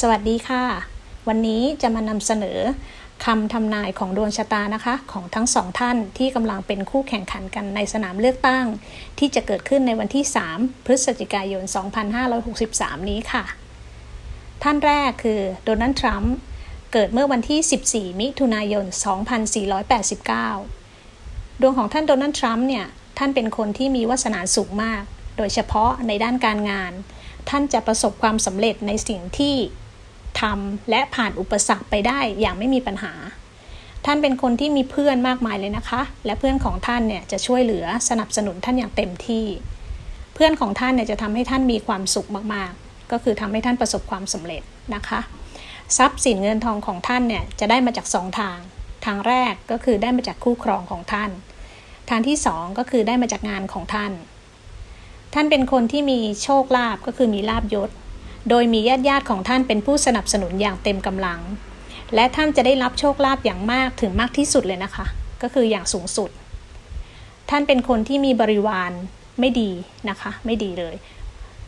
สวัสดีค่ะ วันนี้จะมานำเสนอคำทำนายของดวงชะตานะคะ ของทั้งสองท่านที่กำลังเป็นคู่แข่งขันกันในสนามเลือกตั้ง ที่จะเกิดขึ้นในวันที่ 3 พฤศจิกายน 2563 นี้ค่ะ ท่านแรกคือโดนัลด์ทรัมป์เกิดเมื่อวันที่ 14 มิถุนายน 2489 ดวงของท่านโดนัลด์ทรัมป์เนี่ยท่านเป็นคนที่มีวาสนาสูงมาก โดยเฉพาะในด้านการงาน ท่านจะประสบความสำเร็จในสิ่งที่ ทำและผ่านอุปสรรคไปได้อย่างไม่มีปัญหา ท่านเป็นคนที่มีเพื่อนมากมายเลยนะคะ และเพื่อนของท่านเนี่ยจะช่วยเหลือสนับสนุนท่านอย่างเต็มที่ เพื่อนของท่านเนี่ยจะทำให้ท่านมีความสุขมากๆ ก็คือทำให้ท่านประสบความสำเร็จนะคะ ทรัพย์สินเงินทองของท่านเนี่ยจะได้มาจากสองทาง ทางแรกก็คือได้มาจากคู่ครองของท่าน ทางที่สองก็คือได้มาจากงานของท่าน ท่านเป็นคนที่มีโชคลาภก็คือมีลาบยศ โดยมีญาติญาติของท่านเป็นผู้สนับสนุนอย่างเต็มกำลัง และท่านจะได้รับโชคลาภอย่างมากถึงมากที่สุดเลยนะคะ ก็คืออย่างสูงสุด ท่านเป็นคนที่มีบริวารไม่ดีนะคะ ไม่ดีเลย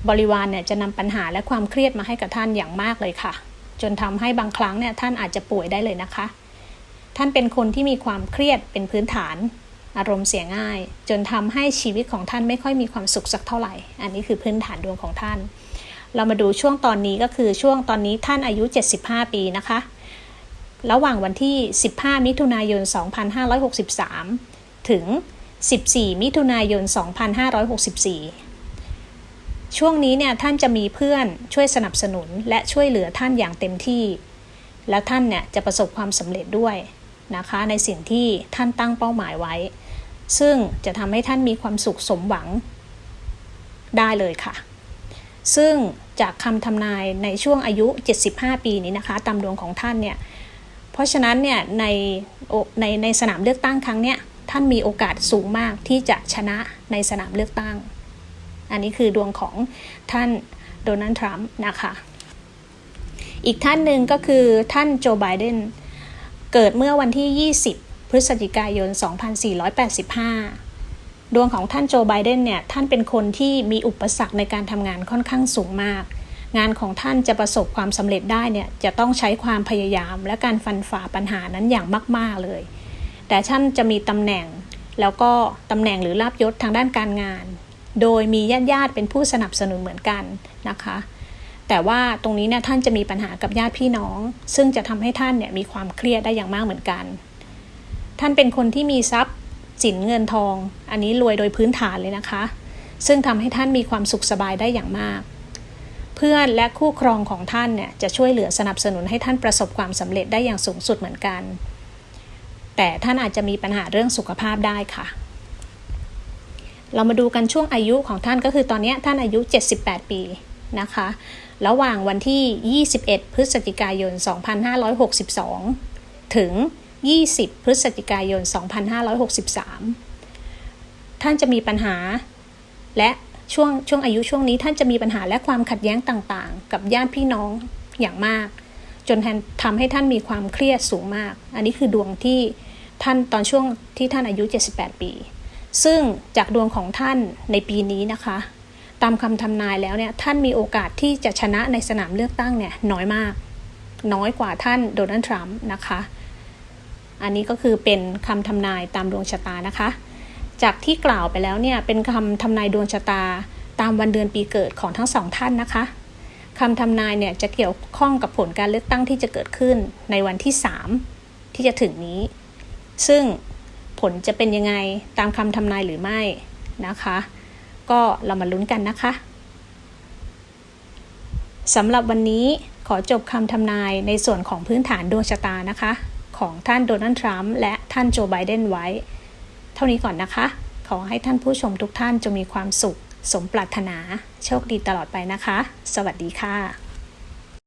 บริวารเนี่ยจะนำปัญหาและความเครียดมาให้กับท่านอย่างมากเลยค่ะ จนทำให้บางครั้งเนี่ยท่านอาจจะป่วยได้เลยนะคะ ท่านเป็นคนที่มีความเครียดเป็นพื้นฐานอารมณ์เสียง่าย จนทำให้ชีวิตของท่านไม่ค่อยมีความสุขสักเท่าไหร่ อันนี้คือพื้นฐานดวงของท่าน เรามาดูช่วงตอนนี้ก็คือช่วงตอนนี้ท่านอายุ 75 ปีนะคะ ระหว่างวันที่ 15 มิถุนายน 2563 ถึง 14 มิถุนายน 2564 ช่วงนี้เนี่ยท่านจะมีเพื่อนช่วยสนับสนุนและช่วยเหลือท่านอย่างเต็มที่ แล้วท่านเนี่ยจะประสบความสำเร็จด้วยนะคะในสิ่งที่ท่านตั้งเป้าหมายไว้ ซึ่งจะทำให้ท่านมีความสุขสมหวังได้เลยค่ะ ซึ่งจากคำทำนายในช่วงอายุ 75 ปีนี้นะคะ ตามดวงของท่านเนี่ย เพราะฉะนั้นเนี่ยในในในสนามเลือกตั้งครั้งเนี้ยท่านมีโอกาสสูงมากที่จะชนะในสนามเลือกตั้ง อันนี้คือดวงของท่านโดนัลด์ทรัมป์นะคะ อีกท่านหนึ่งก็คือท่านโจไบเดนเกิดเมื่อวันที่ 20 พฤศจิกายน 2485 ดวงของท่านโจไบเดนเนี่ยท่านเป็นคนที่มีอุปสรรคในการทำงานค่อนข้างสูงมาก งานของท่านจะประสบความสำเร็จได้เนี่ยจะต้องใช้ความพยายาม และการฟันฝ่าปัญหานั้นอย่างมาก ๆเลย แต่ท่านจะมีตำแหน่งแล้วก็ตำแหน่งหรือลาบยศทางด้านการงาน โดยมีญาติญาติเป็นผู้สนับสนุนเหมือนกันนะคะ แต่ว่าตรงนี้เนี่ยท่านจะมีปัญหากับญาติพี่น้อง ซึ่งจะทำให้ท่านเนี่ยมีความเครียดได้อย่างมากเหมือนกัน ท่านเป็นคนที่มีทรัพย์ สินเงินทอง อันนี้รวยโดยพื้นฐานเลยนะคะ ซึ่งทำให้ท่านมีความสุขสบายได้อย่างมาก เพื่อนและคู่ครองของท่านเนี่ยจะช่วยเหลือสนับสนุนให้ท่านประสบความสำเร็จได้อย่างสูงสุดเหมือนกัน แต่ท่านอาจจะมีปัญหาเรื่องสุขภาพได้ค่ะ เรามาดูกันช่วงอายุของท่านก็คือตอนนี้ท่านอายุ 78 ปีนะคะ ระหว่างวันที่ 21 พฤศจิกายน 2562 ถึง 20 พฤศจิกายน 2563 ท่านจะมีปัญหา และช่วงช่วงอายุช่วงนี้ท่านจะมีปัญหาและความขัดแย้งต่างๆ กับญาติพี่น้องอย่างมาก จนทำให้ท่านมีความเครียดสูงมาก อันนี้คือดวงที่ท่านตอนช่วงที่ท่านอายุ 78 ปี ซึ่งจากดวงของท่านในปีนี้นะคะ ตามคำทำนายแล้วเนี่ยท่านมีโอกาสที่จะชนะในสนามเลือกตั้งเนี่ยน้อยมาก น้อยกว่าท่านโดนัลด์ทรัมป์นะคะ อันนี้ก็คือเป็นคำทำนายตามดวงชะตานะคะ จากที่กล่าวไปแล้วเนี่ยเป็นคำทำนายดวงชะตาตามวันเดือนปีเกิดของทั้งสองท่านนะคะคำทำนายเนี่ยจะเกี่ยวข้องกับผลการเลือกตั้งที่จะเกิดขึ้นในวันที่ 3 ที่จะถึงนี้ ซึ่งผลจะเป็นยังไงตามคำทำนายหรือไม่นะคะ ก็เรามาลุ้นกันนะคะสำหรับวันนี้ขอจบคำทำนายในส่วนของพื้นฐานดวงชะตานะคะ ของท่านโดนัลด์ทรัมป์และท่านโจไบเดนไว้ เท่านี้ก่อนนะคะ ขอให้ท่านผู้ชมทุกท่านจงมีความสุข สมปรารถนา โชคดีตลอดไปนะคะ สวัสดีค่ะ